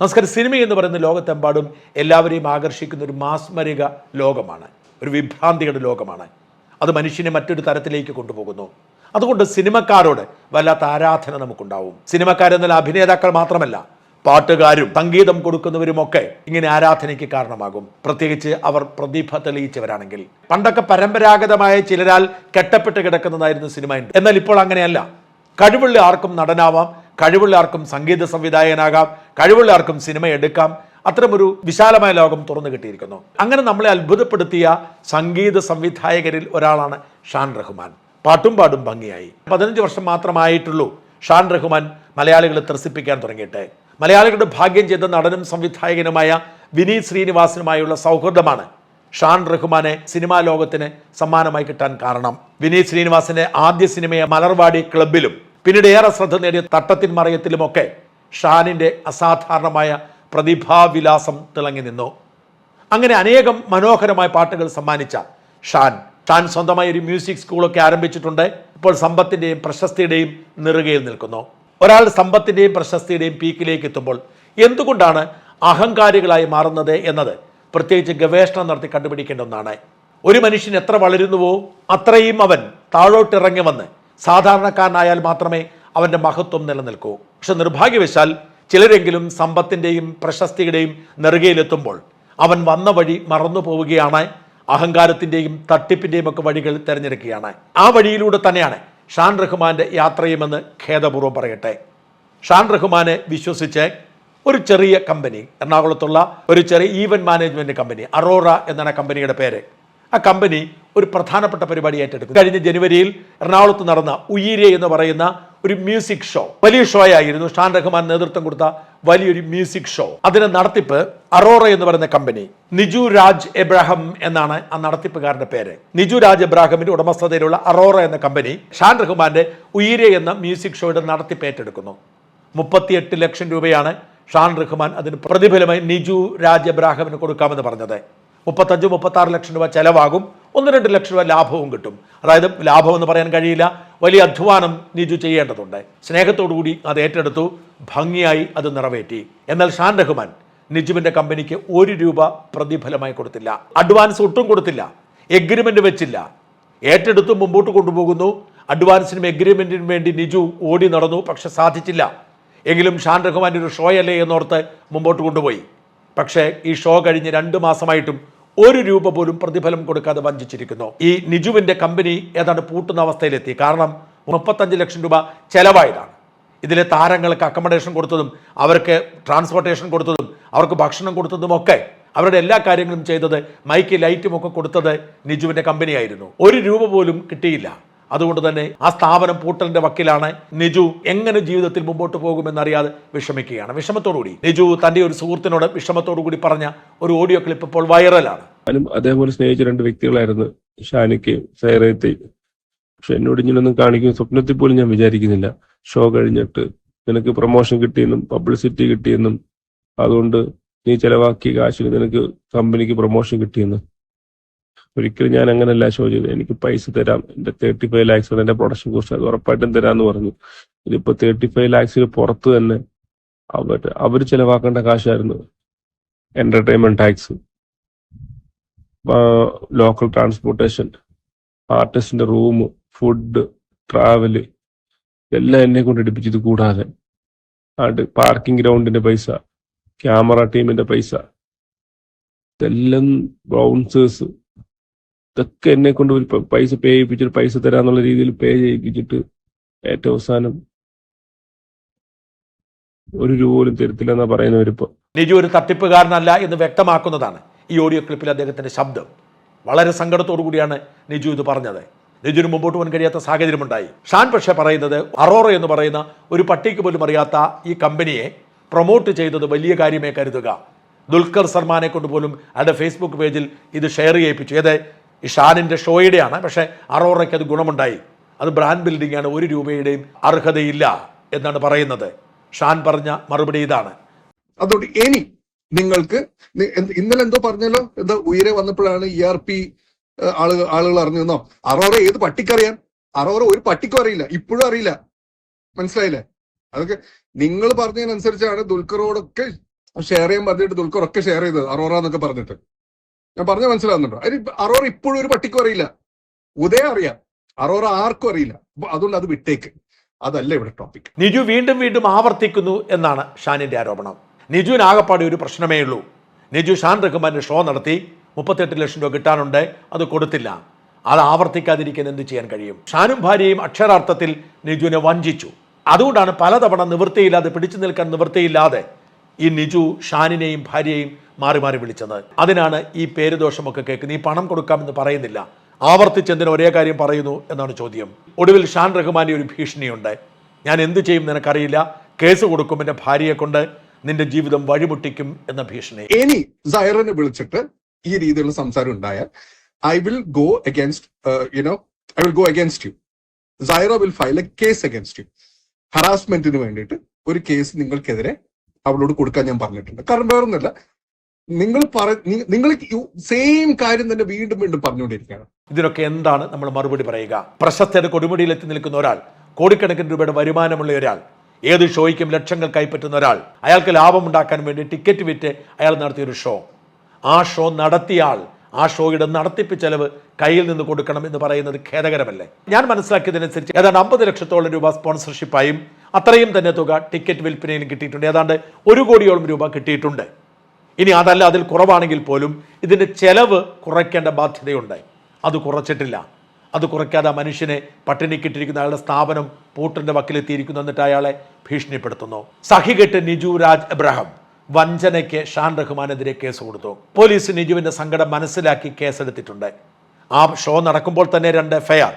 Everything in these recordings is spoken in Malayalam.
നമസ്കാരം. സിനിമ എന്ന് പറയുന്ന ലോകത്തെമ്പാടും എല്ലാവരെയും ആകർഷിക്കുന്ന ഒരു മാസ്മരിക ലോകമാണ്. ഒരു വിഭ്രാന്തിയുടെ ലോകമാണ്. അത് മനുഷ്യനെ മറ്റൊരു തരത്തിലേക്ക് കൊണ്ടുപോകുന്നു. അതുകൊണ്ട് സിനിമക്കാരോട് വല്ലാത്ത ആരാധന നമുക്കുണ്ടാവും. സിനിമക്കാരെന്നാൽ അഭിനേതാക്കൾ മാത്രമല്ല പാട്ടുകാരും സംഗീതം കൊടുക്കുന്നവരുമൊക്കെ ഇങ്ങനെ ആരാധനയ്ക്ക് കാരണമാകും. പ്രത്യേകിച്ച് അവർ പ്രതിഭ തെളിയിച്ചവരാണെങ്കിൽ. പണ്ടൊക്കെ പരമ്പരാഗതമായ ചിലരാൽ കെട്ടപ്പെട്ട് കിടക്കുന്നതായിരുന്നു സിനിമ. എന്നാൽ ഇപ്പോൾ അങ്ങനെയല്ല. കഴിവുള്ള ആർക്കും നടനാവാം കഴിവുള്ള ആർക്കും സംഗീത സംവിധായകനാകാം. കഴിവുള്ള ആർക്കും സിനിമ എടുക്കാം. അത്തരമൊരു വിശാലമായ ലോകം തുറന്നു കിട്ടിയിരിക്കുന്നു. അങ്ങനെ നമ്മളെ അത്ഭുതപ്പെടുത്തിയ സംഗീത സംവിധായകരിൽ ഒരാളാണ് ഷാൻ റഹ്മാൻ. പാട്ടും പാടും ഭംഗിയായി. പതിനഞ്ച് വർഷം മാത്രമായിട്ടുള്ളൂ ഷാൻ റഹ്മാൻ മലയാളികളെ ത്രസിപ്പിക്കാൻ തുടങ്ങിയിട്ട്. മലയാളികളുടെ ഭാഗ്യം ചെയ്ത നടനും സംവിധായകനുമായ വിനീത് ശ്രീനിവാസനുമായുള്ള സൗഹൃദമാണ് ഷാൻ റഹ്മാനെ സിനിമാ ലോകത്തിന് സമ്മാനമായി കിട്ടാൻ കാരണം. വിനീത് ശ്രീനിവാസന്റെ ആദ്യ സിനിമയെ മലർവാടി ക്ലബിലും പിന്നീട് ഏറെ ശ്രദ്ധ നേടിയ തട്ടത്തിൻ മറയത്തിലുമൊക്കെ ഷാനിന്റെ അസാധാരണമായ പ്രതിഭാവിലാസം തിളങ്ങി നിന്നു. അങ്ങനെ അനേകം മനോഹരമായ പാട്ടുകൾ സമ്മാനിച്ച ഷാൻ. ഷാൻ സ്വന്തമായി ഒരു മ്യൂസിക് സ്കൂളൊക്കെ ആരംഭിച്ചിട്ടുണ്ട്. ഇപ്പോൾ സമ്പത്തിന്റെയും പ്രശസ്തിയുടെയും നിറുകയിൽ നിൽക്കുന്നു. ഒരാൾ സമ്പത്തിന്റെയും പ്രശസ്തിയുടെയും പീക്കിലേക്ക് എത്തുമ്പോൾ എന്തുകൊണ്ടാണ് അഹങ്കാരികളായി മാറുന്നത് എന്നത് പ്രത്യേകിച്ച് ഗവേഷണം നടത്തി കണ്ടുപിടിക്കേണ്ട ഒന്നാണ്. ഒരു മനുഷ്യൻ എത്ര വളരുന്നുവോ അത്രയും അവൻ താഴോട്ടിറങ്ങി വന്ന് സാധാരണക്കാരനായാൽ മാത്രമേ അവന്റെ മഹത്വം നിലനിൽക്കൂ. പക്ഷെ നിർഭാഗ്യവശാൽ ചിലരെങ്കിലും സമ്പത്തിന്റെയും പ്രശസ്തിയുടെയും നെറുകയിലെത്തുമ്പോൾ അവൻ വന്ന വഴി മറന്നു പോവുകയാണ് അഹങ്കാരത്തിന്റെയും തട്ടിപ്പിന്റെയും ഒക്കെ വഴികൾ തിരഞ്ഞെടുക്കുകയാണ്. ആ വഴിയിലൂടെ തന്നെയാണ് ഷാൻ റഹ്മാന്റെ യാത്രയുമെന്ന് ഖേദപൂർവം പറയട്ടെ. ഷാൻ റഹ്മാനെ വിശ്വസിച്ച് ഒരു ചെറിയ കമ്പനി എറണാകുളത്തുള്ള ഒരു ചെറിയ ഈവന്റ് മാനേജ്മെന്റ് കമ്പനി അറോറ എന്നാണ് കമ്പനിയുടെ പേര്. ആ കമ്പനി ഒരു പ്രധാനപ്പെട്ട പരിപാടി ഏറ്റെടുക്കും കഴിഞ്ഞ ജനുവരിയിൽ എറണാകുളത്ത് നടന്ന ഉയിരെ എന്ന് പറയുന്ന ഒരു മ്യൂസിക് ഷോ. വലിയ ഷോ ആയിരുന്നു. ഷാൻ റഹ്മാൻ നേതൃത്വം കൊടുത്ത വലിയൊരു മ്യൂസിക് ഷോ. അതിന്റെ നടത്തിപ്പ് അറോറ എന്ന് പറയുന്ന കമ്പനി. നിജു രാജ് എബ്രാഹം എന്നാണ് ആ നടത്തിപ്പുകാരന്റെ പേര്. നിജു രാജ് എബ്രാഹിമിന്റെ ഉടമസ്ഥതയിലുള്ള അറോറ എന്ന കമ്പനി ഷാൻ റഹ്മാന്റെ ഉയിരെ എന്ന മ്യൂസിക് ഷോയുടെ നടത്തിപ്പ് ഏറ്റെടുക്കുന്നു. മുപ്പത്തിയെട്ട് ലക്ഷം രൂപയാണ് ഷാൻ റഹ്മാൻ അതിന് പ്രതിഫലമായി നിജു രാജ് എബ്രാഹിമിന് കൊടുക്കാമെന്ന് പറഞ്ഞത്. മുപ്പത്തഞ്ച് മുപ്പത്തി ആറ് ലക്ഷം രൂപ ചെലവാകും. ഒന്ന് രണ്ട് ലക്ഷം രൂപ ലാഭവും കിട്ടും. അതായത് ലാഭം എന്ന് പറയാൻ കഴിയില്ല. വലിയ അധ്വാനം നീജു ചെയ്യേണ്ടതുണ്ട്. സ്നേഹത്തോടു കൂടി അത് ഏറ്റെടുത്തു. ഭംഗിയായി അത് നിറവേറ്റി. എന്നാൽ ഷാൻ റഹ്മാൻ നിജുവിന്റെ കമ്പനിക്ക് ഒരു രൂപ പ്രതിഫലമായി കൊടുത്തില്ല. അഡ്വാൻസ് ഒട്ടും കൊടുത്തില്ല. എഗ്രിമെന്റ് വെച്ചില്ല. ഏറ്റെടുത്ത് മുമ്പോട്ട് കൊണ്ടുപോകുന്നു. അഡ്വാൻസിനും എഗ്രിമെന്റിനും വേണ്ടി നിജു ഓടി നടന്നു. പക്ഷെ സാധിച്ചില്ല. എങ്കിലും ഷാൻ റഹ്മാൻ ഒരു ഷോയല്ലേ എന്നോർത്ത് മുമ്പോട്ട് കൊണ്ടുപോയി. പക്ഷേ ഈ ഷോ കഴിഞ്ഞ് രണ്ട് മാസമായിട്ടും ഒരു രൂപ പോലും പ്രതിഫലം കൊടുക്കാതെ വഞ്ചിച്ചിരിക്കുന്നു. ഈ നിജുവിന്റെ കമ്പനി ഏതാണ്ട് പൂട്ടുന്ന അവസ്ഥയിലെത്തി. കാരണം മുപ്പത്തഞ്ച് ലക്ഷം രൂപ ചെലവായതാണ്. ഇതിലെ താരങ്ങൾക്ക് അക്കമഡേഷൻ കൊടുത്തതും അവർക്ക് ട്രാൻസ്പോർട്ടേഷൻ കൊടുത്തതും അവർക്ക് ഭക്ഷണം കൊടുത്തതും ഒക്കെ അവരുടെ എല്ലാ കാര്യങ്ങളും ചെയ്തത് മൈക്ക് ലൈറ്റും ഒക്കെ കൊടുത്തത് നിജുവിന്റെ കമ്പനിയായിരുന്നു. ഒരു രൂപ പോലും കിട്ടിയില്ല. അതുകൊണ്ട് തന്നെ ആ സ്ഥാപനം പൂട്ടലിന്റെ വക്കിലാണ് നിജു എങ്ങനെ ജീവിതത്തിൽ മുമ്പോട്ട് പോകുമെന്നറിയാതെ വിഷമിക്കുകയാണ്. വിഷമത്തോടുകൂടി. നിജു തന്റെ ഒരു സുഹൃത്തിനോട് വിഷമത്തോടുകൂടി പറഞ്ഞ ഒരു ഓഡിയോ ക്ലിപ്പ് ഇപ്പോൾ വൈറലാണ്. അതേപോലെ സ്നേഹിച്ച രണ്ട് വ്യക്തികളായിരുന്നു ഷാനിക്കയും സൈറയത്തെയും പക്ഷെ എന്നോട് ഇങ്ങനൊന്നും കാണിക്കും സ്വപ്നത്തിൽ പോലും ഞാൻ വിചാരിക്കുന്നില്ല. ഷോ കഴിഞ്ഞിട്ട് നിനക്ക് പ്രൊമോഷൻ കിട്ടിയെന്നും പബ്ലിസിറ്റി കിട്ടിയെന്നും. അതുകൊണ്ട് നീ ചെലവാക്കിയ കാശിന് നിനക്ക് കമ്പനിക്ക് പ്രൊമോഷൻ കിട്ടിയെന്നും. ഒരിക്കലും ഞാൻ അങ്ങനെയല്ല ഷോ ചെയ്തു എനിക്ക് പൈസ തരാം. എന്റെ തേർട്ടി ഫൈവ് ലാക്സ് എന്റെ പ്രൊഡക്ഷൻ കോസ്റ്റ് അത് ഉറപ്പായിട്ടും തരാന്ന് പറഞ്ഞു. ഇതിപ്പോ തേർട്ടി ഫൈവ് ലാക്സിന് പുറത്ത് തന്നെ അവർ അവർ ചെലവാക്കേണ്ട കാശായിരുന്നു എന്റർടൈൻമെന്റ് ടാക്സ് ലോക്കൽ ട്രാൻസ്പോർട്ടേഷൻ ആർട്ടിസ്റ്റിന്റെ റൂം ഫുഡ് ട്രാവൽ എല്ലാം എന്നെ കൊണ്ട് എടുപ്പിച്ചത് കൂടാതെ. പാർക്കിംഗ് ഗ്രൗണ്ടിന്റെ പൈസ ക്യാമറ ടീമിന്റെ പൈസ ഇതെല്ലാം ബൗൺസേഴ്സ് ഇതൊക്കെ എന്നെ കൊണ്ട് ഒരു പൈസ പേ ചെയ്യിപ്പിച്ചിട്ട് പൈസ തരാന്നുള്ള രീതിയിൽ പേ ചെയ്യിപ്പിച്ചിട്ട് ഏറ്റവും അവസാനം ഒരു രൂപ പോലും തരത്തില്ല എന്നാ പറയുന്നവരിപ്പോ നിജു ഒരു തട്ടിപ്പുകാരനല്ല എന്ന് വ്യക്തമാക്കുന്നതാണ് ഈ ഓഡിയോ ക്ലിപ്പിൽ അദ്ദേഹത്തിന്റെ ശബ്ദം. വളരെ സങ്കടത്തോടു കൂടിയാണ് നിജു ഇത് പറഞ്ഞത്. നിജുവിന് മുമ്പോട്ട് പോകാൻ കഴിയാത്ത സാഹചര്യമുണ്ടായി. ഷാൻ പക്ഷേ പറയുന്നത് അറോറ എന്ന് പറയുന്ന ഒരു പട്ടിക്ക് പോലും അറിയാത്ത ഈ കമ്പനിയെ പ്രൊമോട്ട് ചെയ്തത് വലിയ കാര്യമേ കരുതുക. ദുൽഖർ സൽമാനെ കൊണ്ട് പോലും അയാളുടെ ഫേസ്ബുക്ക് പേജിൽ ഇത് ഷെയർ ചെയ്യിപ്പിച്ചു. ഏത്? ഈ ഷാനിന്റെ ഷോയുടെയാണ്. പക്ഷേ അറോറയ്ക്ക് അത് ഗുണമുണ്ടായി. അത് ബ്രാൻഡ് ബിൽഡിംഗ് ആണ്. ഒരു രൂപയുടെയും അർഹതയില്ല എന്നാണ് പറയുന്നത്. ഷാൻ പറഞ്ഞ മറുപടി ഇതാണ്. അതുകൊണ്ട് ഇനി നിങ്ങൾക്ക് ഇന്നലെ എന്തോ പറഞ്ഞല്ലോ? എന്താ ഉയരെ വന്നപ്പോഴാണ് ഇ ആർ പി ആളുകൾ ആളുകൾ അറിഞ്ഞെന്നോ അറോറ ഏത് പട്ടിക്കറിയാൻ? അറോറ ഒരു പട്ടിക്കും അറിയില്ല. ഇപ്പോഴും അറിയില്ല. മനസ്സിലായില്ലേ? അതൊക്കെ നിങ്ങൾ പറഞ്ഞതിനനുസരിച്ചാണ് ദുൽഖറോടൊക്കെ ഷെയർ ചെയ്യാൻ പറഞ്ഞിട്ട് ദുൽഖർ ഒക്കെ ഷെയർ ചെയ്തത് അറോറ എന്നൊക്കെ പറഞ്ഞിട്ട്. ഞാൻ പറഞ്ഞ മനസ്സിലാവുന്നുണ്ടോ? അതിന് അറോറ ഇപ്പോഴും ഒരു പട്ടിക്കും അറിയില്ല. ഉദയം അറിയാം. അറോറ ആർക്കും അറിയില്ല. അതുകൊണ്ട് അത് വിട്ടേക്ക്. അതല്ല ഇവിടെ ടോപ്പിക് നിജു വീണ്ടും വീണ്ടും ആവർത്തിക്കുന്നു എന്നാണ് ഷാനിന്റെ ആരോപണം. നിജുവിന് ആകപ്പാടെ ഒരു പ്രശ്നമേ ഉള്ളൂ. നിജു ഷാൻ റഹ്മാന്റെ ഷോ നടത്തി മുപ്പത്തെട്ട് ലക്ഷം രൂപ കിട്ടാനുണ്ട്. അത് കൊടുത്തില്ല. അത് ആവർത്തിക്കാതിരിക്കാൻ എന്ത് ചെയ്യാൻ കഴിയും? ഷാനും ഭാര്യയും അക്ഷരാർത്ഥത്തിൽ നിജുവിനെ വഞ്ചിച്ചു. അതുകൊണ്ടാണ് പലതവണ നിവൃത്തിയില്ലാതെ പിടിച്ചു നിൽക്കാൻ നിവൃത്തിയില്ലാതെ ഈ നിജു ഷാനിനെയും ഭാര്യയെയും മാറി മാറി വിളിച്ചത്. അതിനാണ് ഈ പേരുദോഷമൊക്കെ കേൾക്കുന്നത്. ഈ പണം കൊടുക്കാമെന്ന് പറയുന്നില്ല. ആവർത്തിച്ചെന്തിന് ഒരേ കാര്യം പറയുന്നു എന്നാണ് ചോദ്യം. ഒടുവിൽ ഷാൻ റഹ്മാന്റെ ഒരു ഭീഷണിയുണ്ട്. ഞാൻ എന്ത് ചെയ്യും നിനക്കറിയില്ല. കേസ് കൊടുക്കും എന്റെ ഭാര്യയെ കൊണ്ട് നിന്റെ ജീവിതം വഴിമുട്ടിക്കും എന്ന ഭീഷണി. ഇനി സൈറനെ വിളിച്ചിട്ട് ഈ രീതിയിലുള്ള സംസാരം ഉണ്ടായാൽ I will go against you know I will go against you Saira will file a case against you ഹറാസ്മെന്റിന് വേണ്ടിയിട്ട് ഒരു കേസ് നിങ്ങൾക്കെതിരെ അവളോട് കൊടുക്കാൻ ഞാൻ പറഞ്ഞിട്ടുണ്ട്. കാരണം വേറൊന്നുമല്ല. നിങ്ങൾ പറ നിങ്ങൾ സെയിം കാര്യം തന്നെ വീണ്ടും വീണ്ടും പറഞ്ഞുകൊണ്ടിരിക്കുകയാണ്. ഇതിനൊക്കെ എന്താണ് നമ്മൾ മറുപടി പറയുക? പ്രശസ്തയുടെ കൊടുമുടിയിൽ എത്തി നിൽക്കുന്ന ഒരാൾ കോടിക്കണക്കിന് രൂപയുടെ വരുമാനമുള്ള ഒരാൾ ഏത് ഷോയ്ക്കും ലക്ഷങ്ങൾ കൈപ്പറ്റുന്ന ഒരാൾ അയാൾക്ക് ലാഭം ഉണ്ടാക്കാൻ വേണ്ടി ടിക്കറ്റ് വിറ്റ് അയാൾ നടത്തിയൊരു ഷോ. ആ ഷോ നടത്തിയ ആൾ ആ ഷോയുടെ നടത്തിപ്പ് ചെലവ് കയ്യിൽ നിന്ന് കൊടുക്കണം എന്ന് പറയുന്നത് ഖേദകരമല്ലേ? ഞാൻ മനസ്സിലാക്കിയതനുസരിച്ച് ഏതാണ്ട് അമ്പത് ലക്ഷത്തോളം രൂപ സ്പോൺസർഷിപ്പായും അത്രയും തന്നെ തുക ടിക്കറ്റ് വിൽപ്പനയിലും കിട്ടിയിട്ടുണ്ട്. ഏതാണ്ട് ഒരു കോടിയോളം രൂപ കിട്ടിയിട്ടുണ്ട്. ഇനി അതല്ല അതിൽ കുറവാണെങ്കിൽ പോലും ഇതിന്റെ ചെലവ് കുറയ്ക്കേണ്ട ബാധ്യതയുണ്ട് അത് കുറച്ചിട്ടില്ല. അത് കുറയ്ക്കാതെ മനുഷ്യനെ പട്ടിണിക്കിട്ടിരിക്കുന്ന അയാളുടെ സ്ഥാപനം പൂട്ടിന്റെ വക്കിലെത്തിയിരിക്കുന്നു എന്നിട്ട് അയാളെ ഭീഷണിപ്പെടുത്തുന്നു. സഹികെട്ട് നിജു രാജ് എബ്രഹാം വഞ്ചനയ്ക്ക് ഷാൻ റഹ്മാനെതിരെ കേസ് കൊടുത്തു. പോലീസ് നിജുവിന്റെ സങ്കടം മനസ്സിലാക്കി കേസെടുത്തിട്ടുണ്ട്. ആ ഷോ നടക്കുമ്പോൾ തന്നെ രണ്ട് എഫ്ഐആർ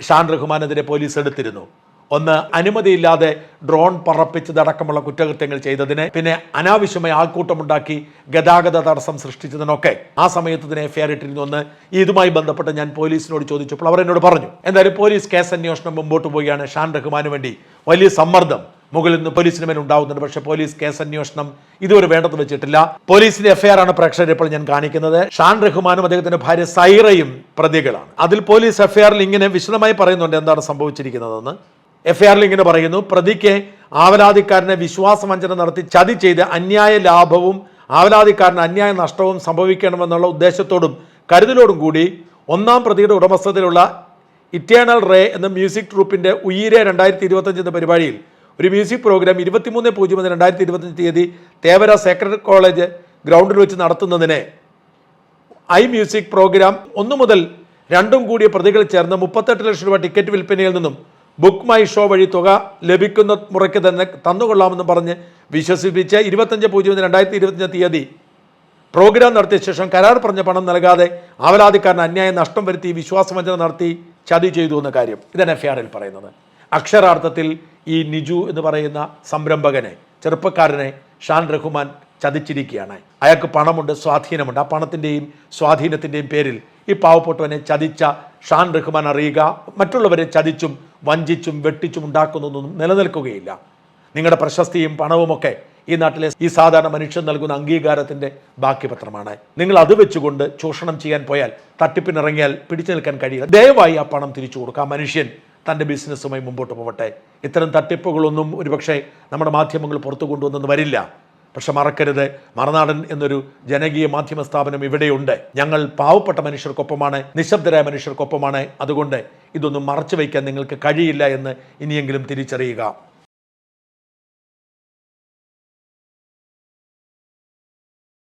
ഷാൻ റഹ്മാനെതിരെ പോലീസ് എടുത്തിരുന്നു. ഒന്ന് അനുമതിയില്ലാതെ ഡ്രോൺ പറപ്പിച്ചതടക്കമുള്ള കുറ്റകൃത്യങ്ങൾ ചെയ്തതിന് പിന്നെ അനാവശ്യമായി ആൾക്കൂട്ടമുണ്ടാക്കി ഗതാഗത തടസ്സം സൃഷ്ടിച്ചതിനൊക്കെ. ആ സമയത്ത് ഇതിനെ എഫ്ഐആർ ഇട്ടിരുന്നു ഒന്ന് ഇതുമായി ബന്ധപ്പെട്ട് ഞാൻ പോലീസിനോട് ചോദിച്ചപ്പോൾ അവർ എന്നോട് പറഞ്ഞു. എന്തായാലും പോലീസ് കേസ് അന്വേഷണം മുമ്പോട്ട് പോവുകയാണ് ഷാൻ റഹ്മാന് വേണ്ടി. വലിയ സമ്മർദ്ദം മുകളിൽ നിന്ന് പോലീസിന് മേൽ ഉണ്ടാവുന്നുണ്ട്. പക്ഷേ പോലീസ് കേസ് അന്വേഷണം ഇതുവരെ വേണ്ടത് വെച്ചിട്ടില്ല. പോലീസിന്റെ എഫ്ഐആർ ആണ് പ്രേക്ഷകരെ ഇപ്പോൾ ഞാൻ കാണിക്കുന്നത്. ഷാൻ റഹ്മാനും അദ്ദേഹത്തിന്റെ ഭാര്യ സൈറയും പ്രതികളാണ്. അതിൽ പോലീസ് എഫ്ഐആറിൽ ഇങ്ങനെ വിശദമായി പറയുന്നുണ്ട് എന്താണ് സംഭവിച്ചിരിക്കുന്നതെന്ന്. എഫ്ഐആറിൽ ഇങ്ങനെ പറയുന്നു പ്രതിക്ക് ആവലാതിക്കാരനെ വിശ്വാസവഞ്ചന നടത്തി ചതി ചെയ്ത് അന്യായ ലാഭവും ആവലാതിക്കാരന് അന്യായ നഷ്ടവും സംഭവിക്കണമെന്നുള്ള ഉദ്ദേശത്തോടും കരുതലോടും കൂടി ഒന്നാം പ്രതിയുടെ ഉടമസ്ഥതയിലുള്ള ഇറ്റേണൽ റേ എന്ന മ്യൂസിക് ട്രൂപ്പിന്റെ ഉയരെ രണ്ടായിരത്തി ഇരുപത്തഞ്ച് എന്ന പരിപാടിയിൽ ഒരു മ്യൂസിക് പ്രോഗ്രാം ഇരുപത്തിമൂന്ന് പൂജ്യം ഒന്ന് രണ്ടായിരത്തി ഇരുപത്തഞ്ച് തീയതി തേവര സേക്രഡ് കോളേജ് ഗ്രൗണ്ടിൽ വെച്ച് നടത്തുന്നതിന് ഐ മ്യൂസിക് പ്രോഗ്രാം ഒന്നു മുതൽ രണ്ടും കൂടിയ പ്രതികൾ ചേർന്ന് മുപ്പത്തെട്ട് ലക്ഷം രൂപ ടിക്കറ്റ് വിൽപ്പനയിൽ നിന്നും ബുക്ക് മൈ ഷോ വഴി തുക ലഭിക്കുന്ന മുറയ്ക്ക് തന്നെ തന്നുകൊള്ളാമെന്ന് പറഞ്ഞ് വിശ്വസിപ്പിച്ച് ഇരുപത്തഞ്ച് പൂജ്യം രണ്ടായിരത്തി ഇരുപത്തഞ്ച് തീയതി. പ്രോഗ്രാം നടത്തിയ ശേഷം കരാർ പറഞ്ഞ പണം നൽകാതെ ആവലാതിക്കാരന് അന്യായ നഷ്ടം വരുത്തി വിശ്വാസവഞ്ചന നടത്തി ചതി ചെയ്തു എന്ന കാര്യം ഇതാണ് എഫ് ആറിൽ പറയുന്നത്. അക്ഷരാർത്ഥത്തിൽ ഈ നിജു എന്ന് പറയുന്ന സംരംഭകനെ ചെറുപ്പക്കാരനെ ഷാൻ റഹ്മാൻ ചതിച്ചിരിക്കുകയാണ്. അയാൾക്ക് പണമുണ്ട് സ്വാധീനമുണ്ട്. ആ പണത്തിന്റെയും സ്വാധീനത്തിന്റെയും പേരിൽ ഈ പാവപ്പെട്ടവനെ ചതിച്ച ഷാൻ റഹ്മാൻ അറിയുക മറ്റുള്ളവരെ ചതിച്ചും വഞ്ചിച്ചും വെട്ടിച്ചും ഉണ്ടാക്കുന്നതൊന്നും നിലനിൽക്കുകയില്ല. നിങ്ങളുടെ പ്രശസ്തിയും പണവുമൊക്കെ ഈ നാട്ടിലെ ഈ സാധാരണ മനുഷ്യൻ നൽകുന്ന അംഗീകാരത്തിന്റെ ബാക്കി പത്രമാണ് നിങ്ങൾ അത് വെച്ചുകൊണ്ട് ചൂഷണം ചെയ്യാൻ പോയാൽ തട്ടിപ്പിനിറങ്ങിയാൽ പിടിച്ചു നിൽക്കാൻ കഴിയില്ല. ദയവായി ആ പണം തിരിച്ചു കൊടുക്കുക. ആ മനുഷ്യൻ തന്റെ ബിസിനസ്സുമായി മുമ്പോട്ട് പോവട്ടെ. ഇത്തരം തട്ടിപ്പുകളൊന്നും ഒരുപക്ഷെ നമ്മുടെ മാധ്യമങ്ങൾ പുറത്തു കൊണ്ടുവന്നെന്ന് വരില്ല. പക്ഷെ മറക്കരുത്. മറുനാടൻ എന്നൊരു ജനകീയ മാധ്യമ സ്ഥാപനം ഇവിടെയുണ്ട്. ഞങ്ങൾ പാവപ്പെട്ട മനുഷ്യർക്കൊപ്പമാണ് നിശബ്ദരായ മനുഷ്യർക്കൊപ്പമാണ്. അതുകൊണ്ട് ഇതൊന്നും മറച്ചു വയ്ക്കാൻ നിങ്ങൾക്ക് കഴിയില്ല എന്ന് ഇനിയെങ്കിലും തിരിച്ചറിയുക.